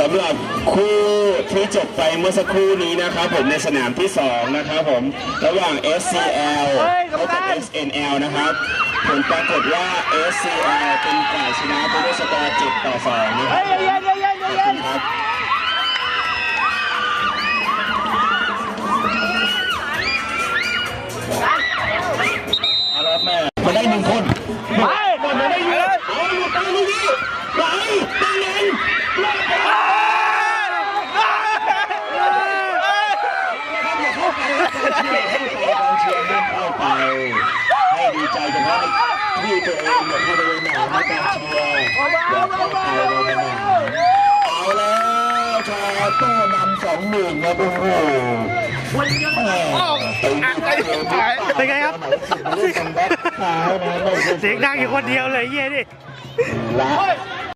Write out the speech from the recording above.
สำหรับคู่ที่จบไปเมื่อสักครู่นี้นะครับผมในสนามที่ 2 นะครับผมระหว่าง SCL พบกับ SNL นะครับผลปรากฏว่า SCL เป็นฝ่ายชนะไปด้วยสกอร์7ต่อ2นะคเฮ้รัยบเย็นเย็นเย็นขอบเย็คุนณครับเอาละครับแม่มาได้หนึ่งคน ไป มาได้เยอะเอาอยู่ตรงนี้ไปตรงนั้น กอง เชียร์ห้ามเข้าไป ให้ดีใจเฉพาะที่ตัวเองอย่าเข้าไปในหนามในการเชียร์อย่าเข้าไปในหนาเอาแล้วชาโต้นำสองหนึ่งนะโอ้โหแหม่ตึงที่เป็นไงครับเล่นกันแบ็คซ้ายนะเสียงดังอยู่คนเดียวเลยเยี่ยดิและ